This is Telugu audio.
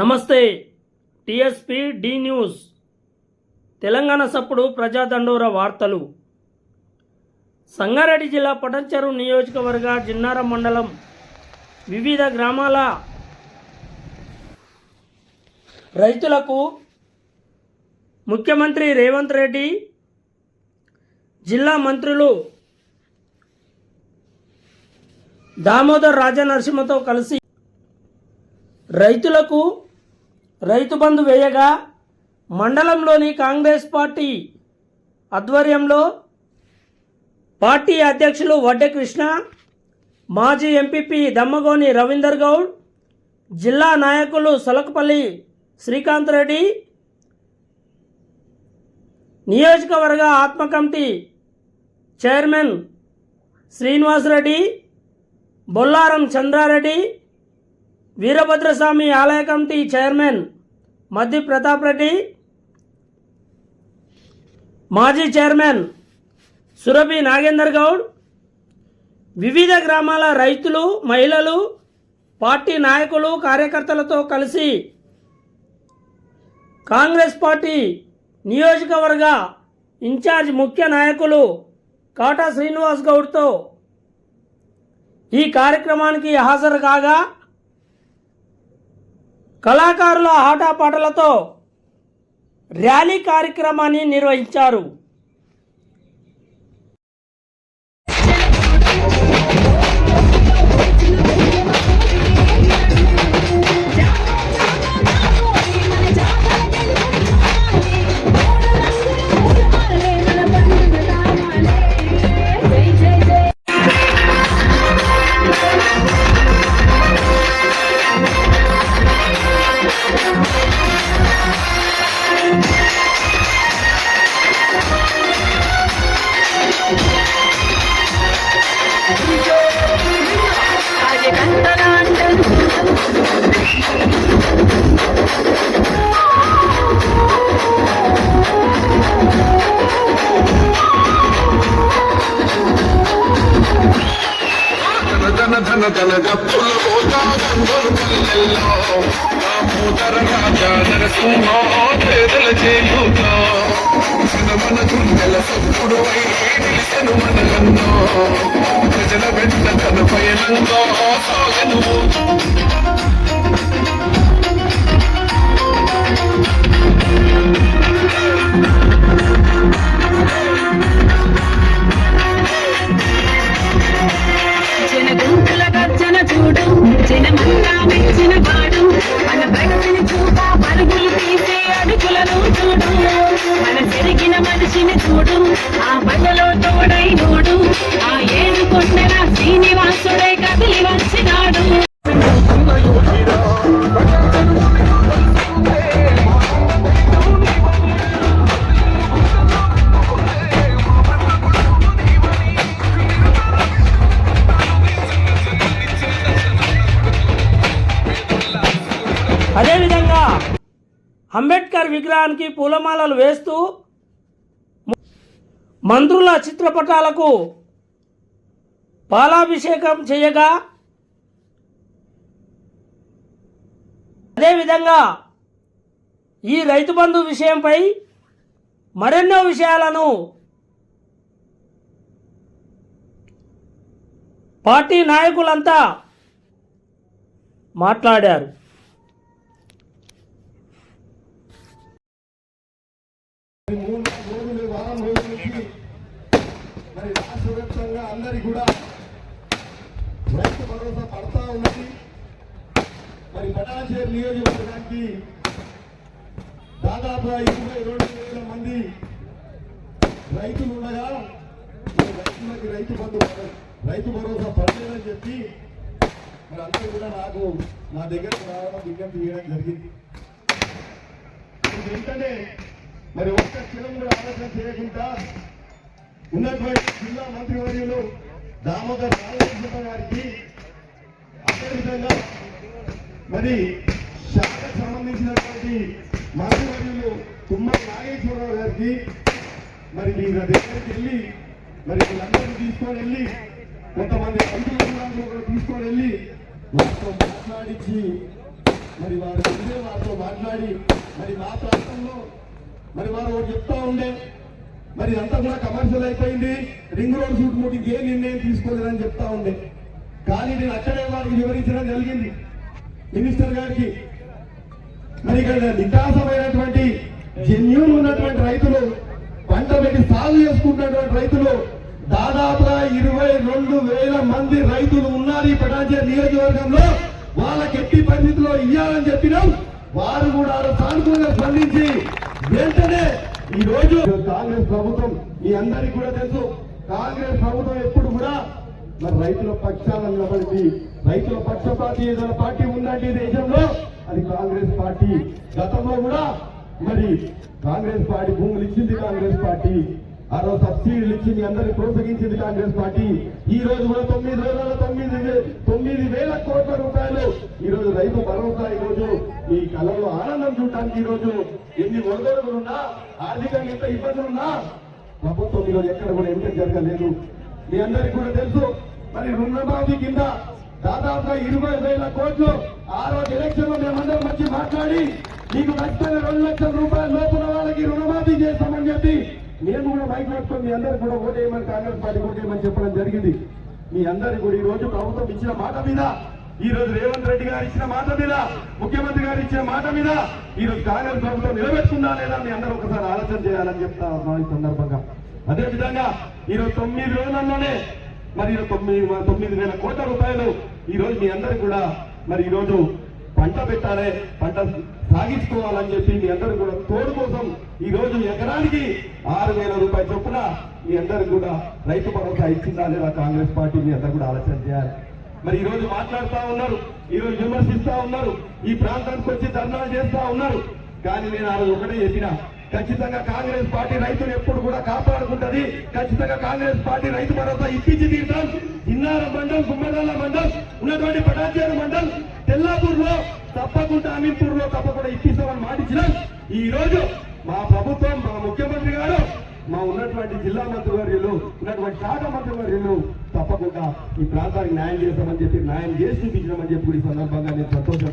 నమస్తే టిఎస్పి డి న్యూస్. తెలంగాణ సప్పుడు ప్రజాదండోర వార్తలు. సంగారెడ్డి జిల్లా పటంచెరు నియోజకవర్గ జిన్నారం మండలం వివిధ గ్రామాల రైతులకు ముఖ్యమంత్రి రేవంత్ రెడ్డి జిల్లా మంత్రులు దామోదర్ రాజనరసింహతో కలిసి రైతులకు రైతు బంధు వేయగా మండలంలోని కాంగ్రెస్ పార్టీ ఆధ్వర్యంలో పార్టీ అధ్యక్షులు వడ్డె కృష్ణ మాజీ ఎంపీపీ దమ్మగోని రవీందర్ గౌడ్ జిల్లా నాయకులు సొలకపల్లి శ్రీకాంత్ రెడ్డి నియోజకవర్గ ATMA committee chairman Srinivas Reddy Bollaram Chandrareddy Veerabhadraswamy ఆలయ కమిటీ చైర్మన్ మద్ది ప్రతాప్ రెడ్డి మాజీ చైర్మన్ సురభి నాగేందర్ గౌడ్ వివిధ గ్రామాల రైతులు మహిళలు పార్టీ నాయకులు కార్యకర్తలతో కలిసి కాంగ్రెస్ పార్టీ నియోజకవర్గ ఇన్ఛార్జ్ ముఖ్య నాయకులు కాటా శ్రీనివాస్ గౌడ్తో ఈ కార్యక్రమానికి హాజరు కాగా కళాకారుల ఆటపాటలతో ర్యాలీ కార్యక్రమాన్ని నిర్వహించారు. ధన ధన ధన గప్పుల పోతారు రాజా నరసింహ పేదల చేయూతో మన గుండెల సప్పుడు నిలిసను మనలన్నో ప్రజల వెంట తన పయనంలో సాగను అదేవిధంగా అంబేద్కర్ విగ్రహానికి పూలమాలలు వేస్తూ మంత్రుల చిత్రపటాలకు పాలాభిషేకం చేయగా అదేవిధంగా ఈ రైతు బంధు విషయంపై మరెన్నో విషయాలను పార్టీ నాయకులంతా మాట్లాడారు మూడు రోజులు వారం రోజుల నుంచి మరి రాష్ట్ర వ్యాప్తంగా అందరికీ కూడా రైతు భరోసా పడతా ఉన్నది. మరి పటాచేరు నియోజకవర్గానికి దాదాపుగా ఇరవై రెండు వేల మంది రైతులు ఉండగా రైతులకి రైతు బంధు రైతు భరోసా పడలేదని చెప్పి మరి అందరూ కూడా నాకు నా దగ్గరకు రావడం విజ్ఞప్తి చేయడం జరిగింది. వెంటనే మరి ఒక్క క్షణం కూడా ఆలోచన చేయకుండా ఉన్నటువంటి జిల్లా దామోదర్ బాలకృష్ణ గారికి అదేవిధంగా మరి శాఖకు సంబంధించినటువంటి మంత్రివర్యులు తుమ్మల నాగేశ్వరరావు గారికి మరి మీ దగ్గరికి వెళ్ళి మరి వీళ్ళందరినీ తీసుకొని వెళ్ళి కొంతమంది మంత్రులు కూడా తీసుకొని వెళ్ళి వారితో మాట్లాడించి మరి వారు ముందే వారితో మాట్లాడి మరి మా ప్రాంతంలో మరి వారు చెప్తా ఉండే మరి ఇదంతా కూడా కమర్షియల్ అయిపోయింది. రింగ్ రోడ్ షూట్ మూడు ఏ నిర్ణయం తీసుకోలేదని చెప్తా ఉండే కానీ నేను అక్కడే వారికి వివరించడం జరిగింది. మినిస్టర్ గారికి. మరి ఇక్కడ నికాసమైనటువంటి జెన్యున్ ఉన్నటువంటి రైతులు పంట పెట్టి సాగు చేసుకుంటున్నటువంటి రైతులు దాదాపుగా ఇరవై రెండు వేల మంది రైతులు ఉన్నారు ఈ పటాచే నియోజకవర్గంలో. వాళ్ళకి ఎట్టి పరిస్థితుల్లో ఇయ్యాలని చెప్పినాం. వారు కూడా సానుకూలంగా స్పందించి వెంటనే ఈ రోజు కాంగ్రెస్ ప్రభుత్వం మీ అందరికీ కూడా తెలుసు కాంగ్రెస్ ప్రభుత్వం ఎప్పుడు కూడా మరి రైతుల పక్షాన నిలబడింది. రైతుల పక్షపాతి ఏదైనా పార్టీ ఉందంటే ఈ దేశంలో అది కాంగ్రెస్ పార్టీ. గతంలో కూడా మరి కాంగ్రెస్ పార్టీ భూములు ఇచ్చింది ఆ రోజు సబ్సిడీలు ఇచ్చి మీ అందరినీ ప్రోత్సహించింది కాంగ్రెస్ పార్టీ. ఈ రోజు కూడా తొమ్మిది రోజుల తొమ్మిది తొమ్మిది వేల కోట్ల రూపాయలు. ఈ రోజు రైతు భరోసా ఈ రోజు. ఈ కళలో ఆనందం చూడటానికి ఈ రోజు ఎన్ని ఒడిదొడుగులున్నా ఆర్థికంగా ఎంత ఇబ్బందులున్నా ప్రభుత్వం ఈరోజు ఎక్కడ కూడా ఎంపిక జరగలేదు. మీ అందరికీ కూడా తెలుసు మరి రుణమాఫీ కింద దాదాపుగా ఇరవై వేల కోట్లు ఆ రోజు ఎలక్షన్లో మేమందరం వచ్చి మాట్లాడి మీకు ఖచ్చితంగా రెండు లక్షల రూపాయలు లోపల వాళ్ళకి రుణమాఫీ చేస్తామని చెప్పి మేము మీ అందరు కూడా ఓటేయమని కాంగ్రెస్ పార్టీ ఓటేయమని చెప్పడం జరిగింది. మీ అందరికి కూడా ఈ రోజు ప్రభుత్వం ఇచ్చిన మాట మీద ఈ రోజు రేవంత్ రెడ్డి గారు ఇచ్చిన మాట మీద ముఖ్యమంత్రి గారు ఇచ్చిన మాట మీద ఈ రోజు కాంగ్రెస్ ప్రభుత్వం నిలబెట్టుకుందా లేదా మీ అందరూ ఒకసారి ఆలోచన చేయాలని చెప్తా ఈ సందర్భంగా. అదే విధంగా ఈ రోజు తొమ్మిది రోజులలోనే మరి ఈ తొమ్మిది తొమ్మిది వేల కోట్ల రూపాయలు ఈ రోజు మీ అందరికి కూడా మరి ఈ రోజు పంట పెట్టాలి పంట సాగించుకోవాలని చెప్పి మీ అందరూ కూడా తోడు కోసం ఈ రోజు ఎకరానికి ఆరు వేల రూపాయల చొప్పున మీ అందరికి కూడా రైతు భరోసా ఇచ్చిందా లేదా కాంగ్రెస్ పార్టీ మీ అందరు కూడా ఆలోచన చేయాలి. మరి ఈ రోజు మాట్లాడుతూ ఉన్నారు ఈ రోజు విమర్శిస్తా ఉన్నారు ఈ ప్రాంతానికి వచ్చి ధర్నా చేస్తా ఉన్నారు. కానీ నేను ఆ రోజు ఒకటే చెప్పిన ఖచ్చితంగా కాంగ్రెస్ పార్టీ రైతులు ఎప్పుడు కూడా కాపాడుకుంటది. ఖచ్చితంగా కాంగ్రెస్ పార్టీ రైతు భరోసా ఇప్పించి తీర్థం ఇన్నార మండల్ గుమ్మడాల మండల్ ఉన్నటువంటి పటాచారు మండల్ తెల్లాపూర్లో తప్పకుండా అమీన్పూర్లో తప్పకుండా ఇప్పిస్తామని మాటిచ్చినాం. ఈ రోజు మా ప్రభుత్వం మా ముఖ్యమంత్రి గారు మా ఉన్నటువంటి జిల్లా మంత్రివర్యులు ఉన్నటువంటి శాఖ మంత్రివర్యులు తప్పకుండా ఈ ప్రాంతానికి న్యాయం చేస్తామని చెప్పి న్యాయం చేసి చూపించడం అని చెప్పి ఈ సందర్భంగా నేను సంతోషం